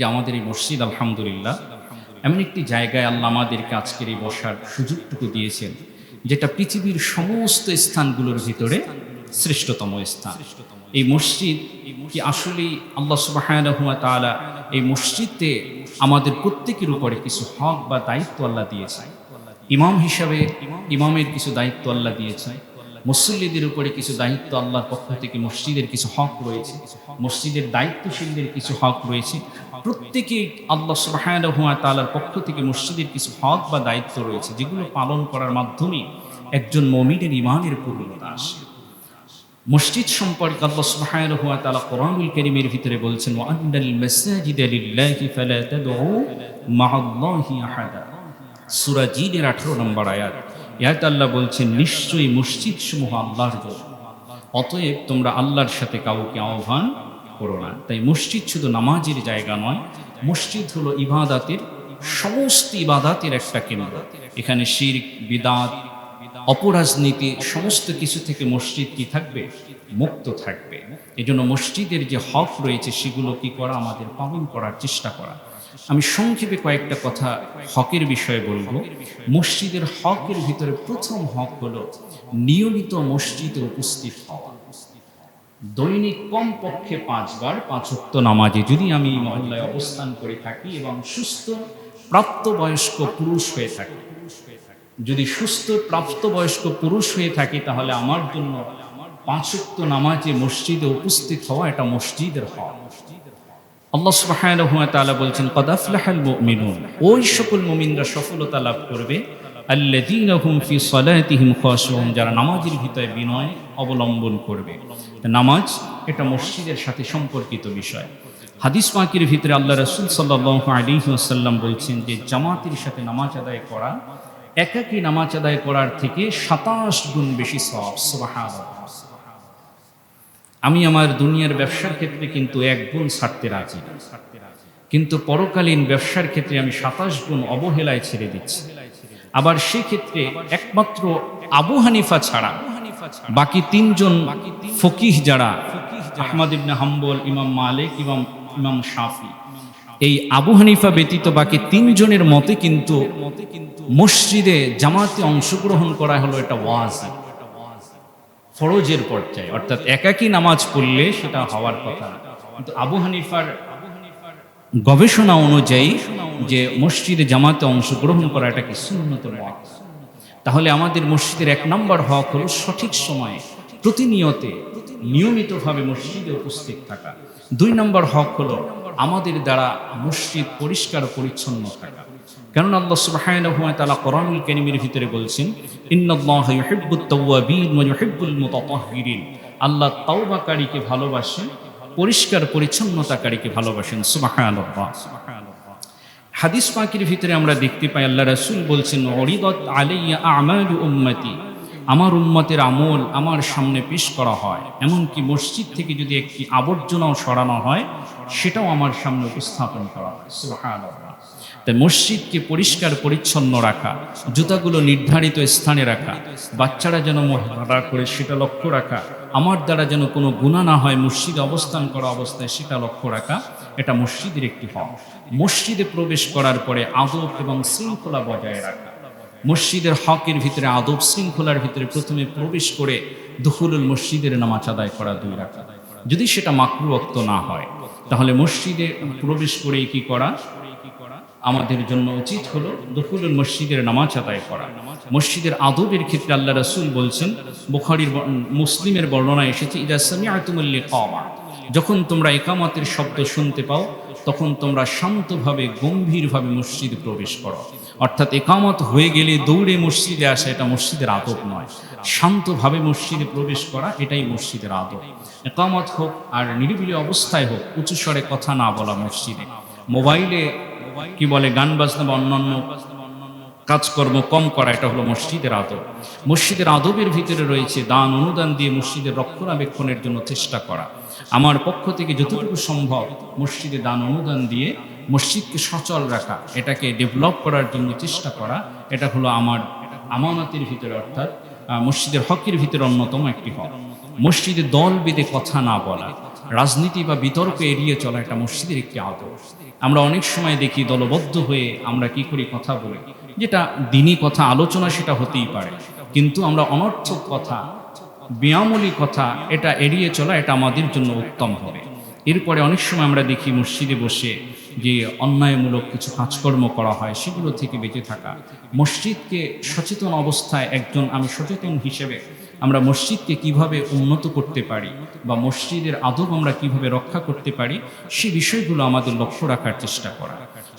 যে আমাদের এই মসজিদ, আলহামদুলিল্লাহ, এমন একটি জায়গায় আল্লাহ আমাদেরকে আজকের এই বসার সুযোগটুকু দিয়েছেন, যেটা পৃথিবীর সমস্ত স্থানগুলোর ভিতরে শ্রেষ্ঠতম স্থান। এই মসজিদ কি আসলেই আল্লাহ সুবাহ এই মসজিদে আমাদের প্রত্যেকের উপরে কিছু হক বা দায়িত্ব আল্লাহ দিয়েছে ইমাম হিসাবে ইমামের কিছু দায়িত্ব আল্লাহ দিয়েছে মুসল্লিদের উপরে কিছু দায়িত্ব আল্লাহর পক্ষ থেকে মসজিদের কিছু হক রয়েছে, মসজিদের দায়িত্বশীলদের কিছু হক রয়েছে প্রত্যেকে আল্লাহ সুবাহ তালার পক্ষ থেকে মসজিদের কিছু হক বা দায়িত্ব রয়েছে, যেগুলো পালন করার মাধ্যমে একজন মমিনের ইমানের পূর্ণতা আসে। মসজিদ সম্পর্কে আল্লাহ সুবহানাহু হুয়া তাআলা কোরআনুল কারীমের ভিতরে বলছেন, ওয়া আন্নাল মাসাজিদা লিল্লাহি ফালা তাদউ মা'আল্লাহি আহাদা। সূরা জিনের 18 নম্বর আয়াত। ইয়াত আল্লাহ বলছেন, নিশ্চয়ই মসজিদ সমূহ আল্লাহর অতএব তোমরা আল্লাহর সাথে কাউকে আহ্বান করো না। তাই মসজিদ শুধু নামাজের জায়গা নয়, মসজিদ হলো ইবাদাতের, সমস্ত ইবাদাতের একটা কেন্দ্র। এখানে শিরক, বিদাত, অপরাজনীতি, সমস্ত কিছু থেকে মসজিদ কি থাকবে? মুক্ত থাকবে। এই জন্য মসজিদের যে হক রয়েছে, সেগুলো কি করা? আমাদের পালন করার চেষ্টা করা। আমি সংক্ষেপে কয়েকটা কথা হকের বিষয়ে বলব। মসজিদের হকের ভিতরে প্রথম হক হলো নিয়মিত মসজিদে উপস্থিত হওয়া। দৈনিক কমপক্ষে পাঁচবার পাঁচক্ত নামাজে যদি আমি মহল্লায় অবস্থান করে থাকি এবং সুস্থ প্রাপ্তবয়স্ক পুরুষ হয়ে থাকি। যদি সুস্থ প্রাপ্তবয়স্ক পুরুষ হয়ে থাকি, তাহলে আমার জন্য পাঁচক্ত নামাজে মসজিদে উপস্থিত হওয়া এটা মসজিদের হক। আল্লাহ ওয়া বলছেন, কদ আফলাহাল মুমিনুন। ওই সকল মুমিনরা সফলতা লাভ করবে। আল্লাযীনা হুম ফি সালাতিহিম খাশুউন, যারা নামাজের ভিতরে বিনয় অবলম্বন করবে। নামাজ এটা মসজিদের সাথে সম্পর্কিত বিষয়। হাদিস পাকের ভিতরে আল্লাহ রসুল সাল্লাল্লাহু আলাইহি ওয়াসাল্লাম বলছেন যে, জামাতের সাথে নামাজ আদায় করা, একাকী নামাজ আদায় করার থেকে সাতাশ গুণ বেশি সুবহানাল্লাহ। আমি আমার দুনিয়ার ব্যবসার ক্ষেত্রে কিন্তু এক গুণ ছাড়তে রাজি কিন্তু পরকালীন ব্যবসার ক্ষেত্রে আমি সাতাশ গুণ অবহেলায় ছেড়ে দিচ্ছি। আবার সেক্ষেত্রে একমাত্র আবু হানিফা ছাড়া বাকি তিনজন ফকিহ যারা, আহমদ ইবনে হাম্বল, ইমাম মালিক, ইমাম ইমাম শাফি এই আবু হানিফা ব্যতীত বাকি তিনজনের মতে কিন্তু মসজিদে জামাতে অংশগ্রহণ করা হলো এটা ওয়াজ ফরজের পর্যায়ে, অর্থাৎ একাকী নামাজ পড়লে সেটা হওয়ার কথা। কিন্তু আবু হানিফার গবেষণা অনুযায়ী যে মসজিদে জামাতে অংশগ্রহণ করা এটা কি সুন্নত তাহলে আমাদের মসজিদের এক নম্বর হক হল সঠিক সময়ে, প্রতিনিয়তে, নিয়মিতভাবে মসজিদে উপস্থিত থাকা। দুই নম্বর হক হলো আমাদের দ্বারা মসজিদ পরিষ্কার পরিচ্ছন্ন থাকা। কারণ আল্লাহ সুবহানাহু ওয়া তাআলা কোরআনুল কারীমের ভিতরে বলছেন ইউহিব্বুল আল্লাহ তাওবাকারীকে ভালোবাসেন, পরিষ্কার পরিচ্ছন্নতাকারীকে ভালোবাসেন। সুবহানাল্লাহ। হাদিস পাকের ভিতরে আমরা দেখতে পাই, আল্লাহ রাসূল বলছেন অরিদত আলাইয়া আমালু উম্মতি। আমার উম্মতের আমল আমার সামনে পেশ করা হয়। এমনকি মসজিদ থেকে যদি একটি আবর্জনাও সরানো হয়, সেটাও আমার সামনে উপস্থাপন করা হয়। তাই মসজিদকে পরিষ্কার, পরিচ্ছন্ন রাখা, জুতাগুলো নির্ধারিত স্থানে রাখা, বাচ্চারা যেন মহারা করে সেটা লক্ষ্য রাখা, আমার দ্বারা যেন কোনো গুণা না হয় মসজিদে অবস্থান করা অবস্থায় সেটা লক্ষ্য রাখা, এটা মসজিদের একটি হক। মসজিদে প্রবেশ করার পরে আদব এবং শৃঙ্খলা বজায় রাখা। মসজিদের হকের ভিতরে আদব শৃঙ্খলার ভিতরে প্রথমে প্রবেশ করে দুহুলুল মসজিদের নামাজ আদায় করা দুই রাখা যদি সেটা মাকরুয়ক্ত না হয়, তাহলে মসজিদে প্রবেশ করে কি করা? আমাদের জন্য উচিত হলো দখুলুল মসজিদের নামাজ আদায় করা। মসজিদের আদবের ক্ষেত্রে আল্লাহ রসুল বলছেন, বুখারীর মুসলিমের বর্ণনা এসেছে, ইদা সামিআতুমুল লিকামা। যখন তোমরা একামাতের শব্দ শুনতে পাও, তখন তোমরা শান্তভাবে, গম্ভীরভাবে মসজিদে প্রবেশ করো। অর্থাৎ একামত হয়ে গেলে দৌড়ে মসজিদে আসা এটা মসজিদের আদব নয়। শান্তভাবে মসজিদে প্রবেশ করা এটাই মসজিদের আদব। একামত হোক আর নিরিবিলি অবস্থায় হোক, উঁচু স্বরে কথা না বলা মসজিদে। মোবাইলে কি বলে, গান বাজনা বা অন্যান্য কাজকর্ম কম করা, এটা হলো মসজিদের আদব। মসজিদের আদবের ভিতরে রয়েছে দান, অনুদান দিয়ে মসজিদের রক্ষণাবেক্ষণের জন্য চেষ্টা করা। আমার পক্ষ থেকে যতটুকু সম্ভব মসজিদে দান, অনুদান দিয়ে মসজিদকে সচল রাখা, এটাকে ডেভেলপ করার জন্য চেষ্টা করা, এটা হলো আমার আমানতের ভিতরে, অর্থাৎ মসজিদের হকের ভিতরে অন্যতম একটি হক। মসজিদে দল বেঁধে কথা না বলা, রাজনীতি বা বিতর্ক এড়িয়ে চলা একটা মসজিদের একটি আদর আমরা অনেক সময় দেখি দলবদ্ধ হয়ে আমরা কি করি কথা বলি। যেটা দিনই কথা, আলোচনা সেটা হতেই পারে। কিন্তু আমরা অনর্থক কথা ব্যায়ামলি কথা, এটা এড়িয়ে চলা, এটা আমাদের জন্য উত্তম হবে। এরপরে অনেক সময় আমরা দেখি মসজিদে বসে যে অন্যায়মূলক কিছু কাজকর্ম করা হয়, সেগুলো থেকে বেঁচে থাকা। মসজিদকে সচেতন অবস্থায় একজন আমি সচেতন হিসেবে আমরা মসজিদকে কীভাবে উন্নত করতে পারি বা মসজিদের আদব আমরা কীভাবে রক্ষা করতে পারি, সে বিষয়গুলো আমাদের লক্ষ্য রাখার চেষ্টা করা।